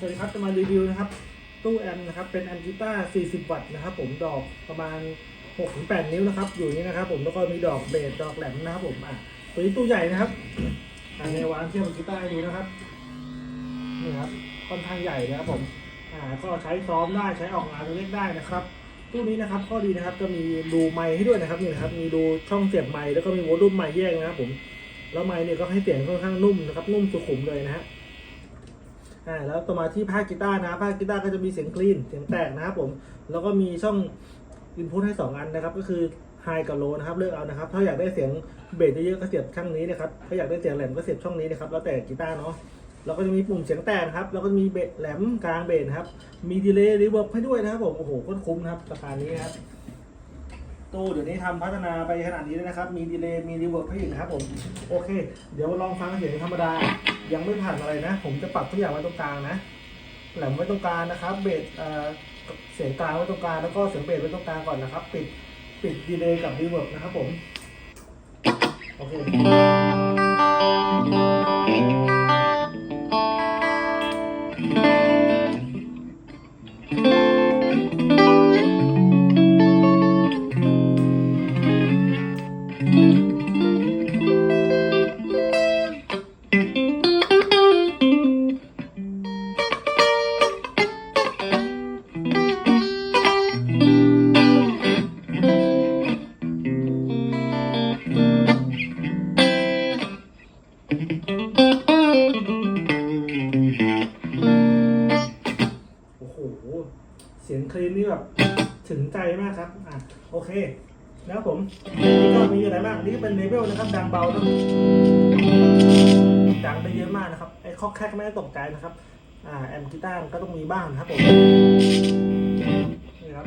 สวัสดีครับจะมารีวิวนะครับตู้แอมนะครับเป็นแอมกีตาร์40 วัตต์นะครับผมดอกประมาณ6-8 นิ้วนะครับ อยู่นี่นะครับ ผมแล้วก็มีดอกเบสดอกแหลมนะครับผมอะตัวนี้ตู้ใหญ่นะครับอันนี้วางเทียบกับกีตาร์ให้ดูนะครับนี่ครับค่อนข้างใหญ่นะครับผมอ่าก็ใช้ซ้อมได้ใช้ออกงานเล็กได้นะครับตู้นี้นะครับข้อดีนะครับจะมีรูไมค์ให้ด้วยนะครับนี่นะครับมีรูช่องเสียบไมค์แล้วก็มีโวลูมไมค์แยกนะครับผมแล้วไมค์เนี่ยก็ให้เสียงค่อนข้างนุ่มนะครับนุ่มสุขุมเลยนะฮะ อ่าแล้วต่อมาที่ภาคกีตาร์นะภาคกีตาร์ก็จะมีเสียงคลีนเสียงแตกนะครับผมแล้วก็มีช่องอินพุตให้ 2 อันนะครับ ก็คือไฮกับโลนะครับเลือกเอานะครับ ถ้าอยากได้เสียงเบสเยอะๆก็เสียบช่องนี้นะครับถ้าอยากได้เสียงแหลมก็เสียบช่องนี้นะครับแล้วแต่กีตาร์เนาะแล้วก็จะมีปุ่มเสียงแตกนะครับ แล้วก็มีเบสแหลมกลางเบสครับ มีดีเลย์รีเวิร์บให้ด้วยนะครับผม โอ้โหโคตรคุ้มนะครับราคานี้นะครับ ตู้เดี๋ยวนี้ทำพัฒนาไปขนาดนี้แล้วนะครับ มีดีเลย์มีรีเวิร์บให้อีกนะครับผม โอเค เดี๋ยวลองฟังเสียงธรรมดา ยังไม่ผ่านอะไรนะ ผมจะปรับทุกอย่างไว้ตรงกลางนะ แหลมไว้ตรงกลางนะครับ เบสเอ่อเสียงกลางไว้ตรงกลางแล้วก็เสียงเบสไว้ตรงกลางก่อนนะครับ ปิดปิดดีเลย์กับรีเวิร์บนะครับผม โอเค ลีนนี่แบบถึงใจมากครับ อะโอเค แล้วผมนี่ก็มีอะไรบ้างนี่ก็เป็นเลเวลนะครับ ดังเบานะดังไปเยอะมากนะครับ ไอ้คอกแคกไม่ได้ตกใจนะครับ อ่า แอมป์กีตาร์มันก็ต้องมีบ้างนะครับผมนี่ครับ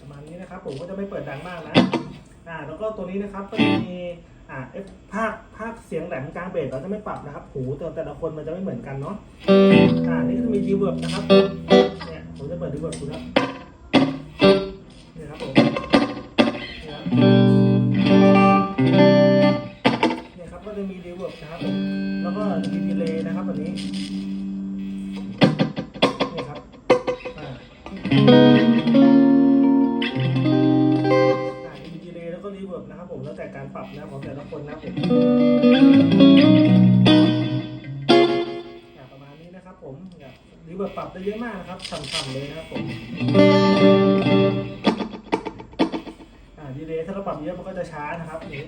ประมาณนี้นะครับผมก็จะไม่เปิดดังมากนะ อ่า แล้วก็ตัวนี้นะครับก็จะมี อ่าเอฟภาคภาคเสียงแหลมกลางเบสเราจะไม่ปรับนะครับ หูแต่แต่ละคนมันจะไม่เหมือนกันเนาะอ่านี่ก็จะมีรีเวิร์บนะครับเนี่ยผมจะเปิดรีเวิร์บดูครับนี่ครับผมเนี่ยครับก็จะมีรีเวิร์บนะครับผมแล้วก็มีดีเลย์นะครับแบบนี้นี่ครับอ่า แล้วก็รีเวิร์บนะครับผมแล้วแต่การปรับนะของแต่ละคนนะครับผมประมาณนี้นะครับผมเนี่ยรีเวิร์บปรับได้เยอะมากนะครับฉ่ำๆเลยนะครับผมดีเลย์ถ้าเราปรับเยอะมันก็จะช้านะครับนี่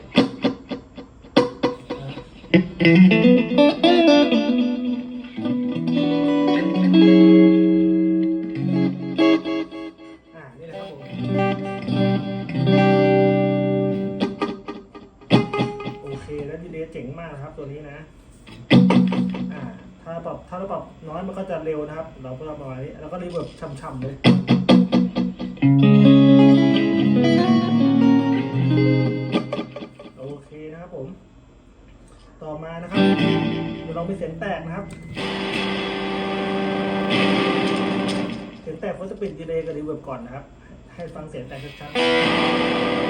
ดีเลย์เจ๋งมากนะครับ ตัวนี้นะอ่าถ้าปรับถ้าเราปรับน้อยมันก็จะเร็วนะครับ เราก็ประมาณนี้แล้วก็รีเวิร์บช่ำๆเลยโอเคนะครับผม ต่อมานะครับเดี๋ยวเรามีเสียงแตกนะครับเสียงแตกเขาจะปิดดีเลย์กับรีเวิร์บก่อนนะครับ ให้ฟังเสียงแตกชัดๆ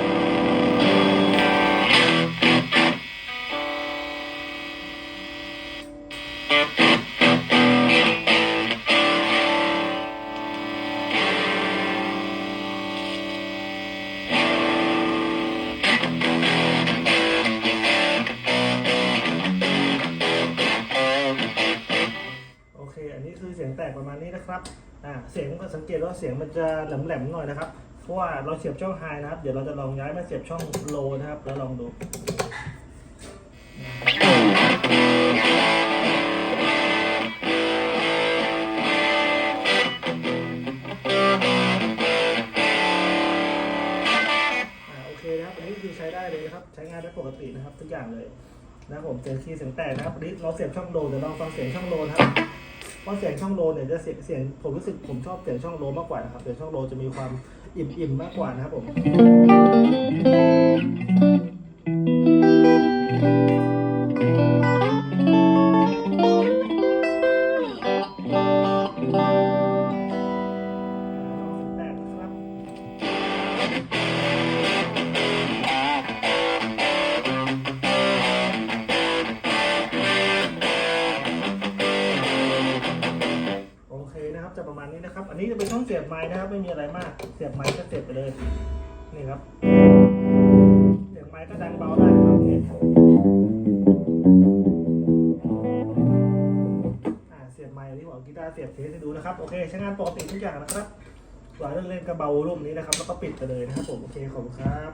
คือเสียงแตกประมาณนี้นะครับอ่าเสียงก็สังเกตว่าเสียงมันจะแหลมๆหน่อยนะครับเพราะว่าเราเสียบช่องไฮนะครับ เดี๋ยวเราจะลองย้ายมาเสียบช่องโลนะครับ แล้วลองดูโอเคนะครับอันนี้คือใช้ได้เลยนะครับ ใช้งานได้ปกตินะครับ ทุกอย่างเลยนะครับผมเสียงคีย์เสียงแตกนะครับนี้เราเสียบช่องโลเดี๋ยวลองฟังเสียงช่องโลนะครับ ราะเสียงช่องโลเนี่ยจะเสียงเสียงผมรู้สึกผมชอบเสียงช่องโลมากกว่านะครับเสียงช่องโลจะมีความอิ่มๆมากกว่านะครับผม อันนี้จะเป็นช่องเสียบไม้นะครับ ไม่มีอะไรมาก เสียบไม้ก็เสียบไปเลย นี่ครับ เสียบไม้ก็ดังเบาได้นะครับนี่ยเสียบไม้ที่บอกกีตาร์เสียบเทสให้ดูนะครับ โอเค ใช้งานปกติทุกอย่างนะครับหวานเล่นกระเบารุ่มนี้นะครับ แล้วก็ปิดไปเลยนะครับผม โอเค ขอบคุณครับ